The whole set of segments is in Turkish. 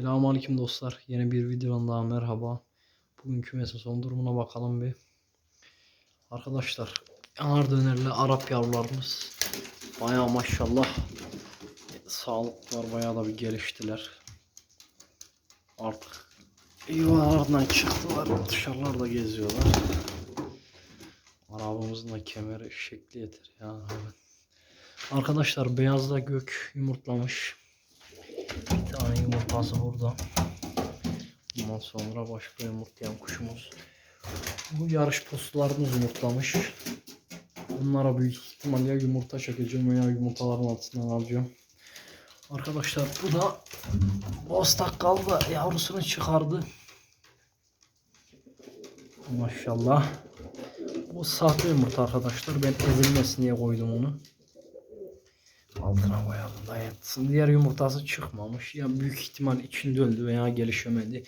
Selamünaleyküm dostlar. Yeni bir videodan daha merhaba. Bugünkü mesela son durumuna bakalım bir. Arkadaşlar yanar dönerli Arap yavrularımız bayağı maşallah sağlıklar bayağı da bir geliştiler. Artık yuvalardan çıktılar. Dışarılarda geziyorlar. Arabamızın da kemeri şekli yeter ya. Arkadaşlar beyazda gök yumurtlamış. Bir tane yumurtası burada. Ondan sonra başka yumurtlayan kuşumuz. Bu yarış postularımız yumurtlamış. Bunlara büyük ihtimalle yumurta çekeceğim veya yumurtaların altından alacağım. Arkadaşlar bu da Bostak kaldı yavrusunu çıkardı. Maşallah. Bu sahte yumurta arkadaşlar. Ben ezilmesin diye koydum onu. Altına koyalım da yatsın. Diğer yumurtası çıkmamış. Ya büyük ihtimal içinde öldü veya gelişemedi.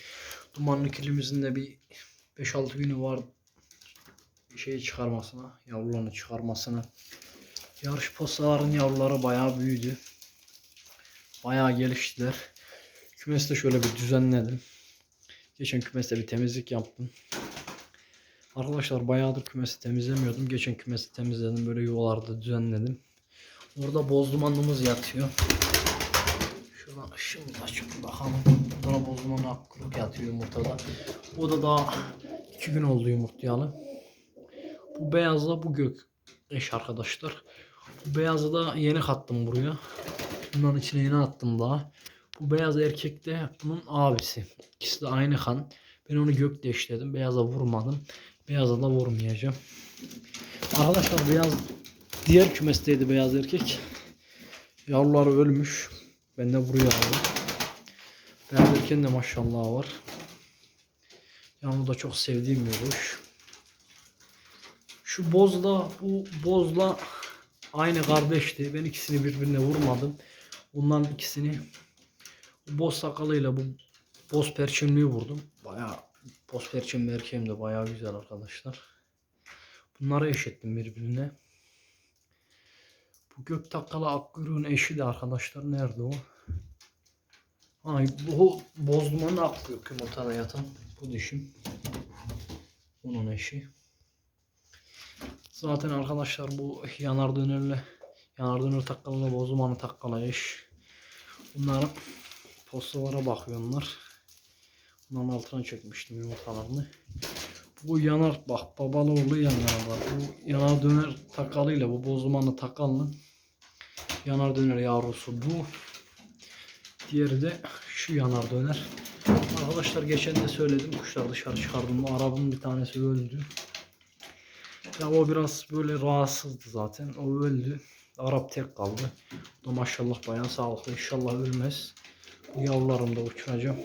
Dumanlı kilimizin de bir 5-6 günü var şey çıkarmasına, yavrularını çıkarmasına. Yarış postaların yavruları bayağı büyüdü. Bayağı geliştiler. Kümesi de şöyle bir düzenledim. Geçen kümeste bir temizlik yaptım. Arkadaşlar bayağıdır kümesi temizlemiyordum. Geçen kümesi temizledim. Böyle yuvalarda düzenledim. Orada boz dumanımız yatıyor. Şuradan ışığımızı açıp bakalım. Burada da boz dumanı akkuruk yatıyor yumurtada. O da daha iki gün oldu yumurtlayalı. Bu beyazla bu gök eş arkadaşlar. Bu beyazı da yeni kattım buraya. Bunların içine yeni attım daha. Bu beyaz erkek de bunun abisi. İkisi de aynı kan. Ben onu gökte eşledim. Beyaza vurmadım. Beyaza da vurmayacağım. Arkadaşlar beyaz diğer kümesteydi beyaz erkek. Yavruları ölmüş. Ben de buraya aldım. Beyaz erkeğin de maşallah var. Yavru da çok sevdiğim bir kuş. Şu bozla bu bozla aynı kardeşti. Ben ikisini birbirine vurmadım. Bunların ikisini boz sakalıyla bu boz perçemliği vurdum. Bayağı boz perçemli erkeğim de bayağı güzel arkadaşlar. Bunları eşittim birbirine. Bu gök takkalı akkuyruğun eşi de arkadaşlar nerede o? Ay bu boz dumanlı akkuyruk yumurtada yatan bu dişim. Onun eşi. Zaten arkadaşlar bu yanar dönerle yanar döner takkalı boz dumanı takkalı eş. Bunların postalara bakıyorlar. Bunların altına çekmiştim yumurtalarını. Bu yanar bak babalı oğlu yanar var. Bu yanar döner takalıyla bu bozdumanlı takalının yanar döner yavrusu bu. Diğeri de şu yanar döner. Arkadaşlar geçen de söyledim kuşlar dışarı çıkardım. Arabın bir tanesi öldü. Ya o biraz böyle rahatsızdı zaten. O öldü. Arap tek kaldı. O da maşallah bayağı sağlıklı. İnşallah ölmez. Bu yavrularımı da uçuracağım.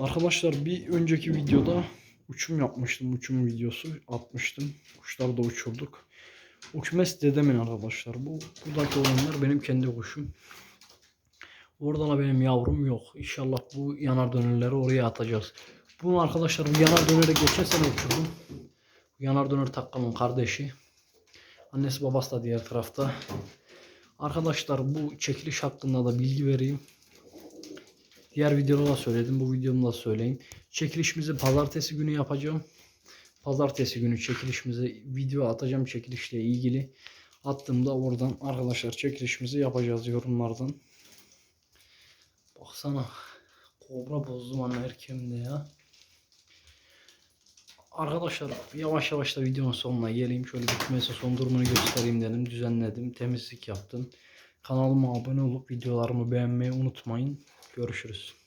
Arkadaşlar bir önceki videoda uçum yapmıştım. Uçum videosu atmıştım. Kuşları da uçurduk. Kümes dedemin arkadaşlar. Bu buradaki olanlar benim kendi kuşum. Orada da benim yavrum yok. İnşallah bu yanar dönerleri oraya atacağız. Bunu arkadaşlar bu yanar döneri geçen sene uçurdum. Yanar döner takkalın kardeşi. Annesi babası da diğer tarafta. Arkadaşlar bu çekiliş hakkında da bilgi vereyim. Diğer videoda da söyledim. Bu videomda da söyleyeyim. Çekilişimizi pazartesi günü yapacağım. Pazartesi günü çekilişimize video atacağım çekilişle ilgili. Attığımda oradan arkadaşlar çekilişimizi yapacağız yorumlardan. Baksana. Kobra bozdum anne erkeğimde ya. Arkadaşlar yavaş yavaş da videonun sonuna geleyim. Şöyle bir kümese son durumunu göstereyim dedim. Düzenledim. Temizlik yaptım. Kanalıma abone olup videolarımı beğenmeyi unutmayın. Görüşürüz.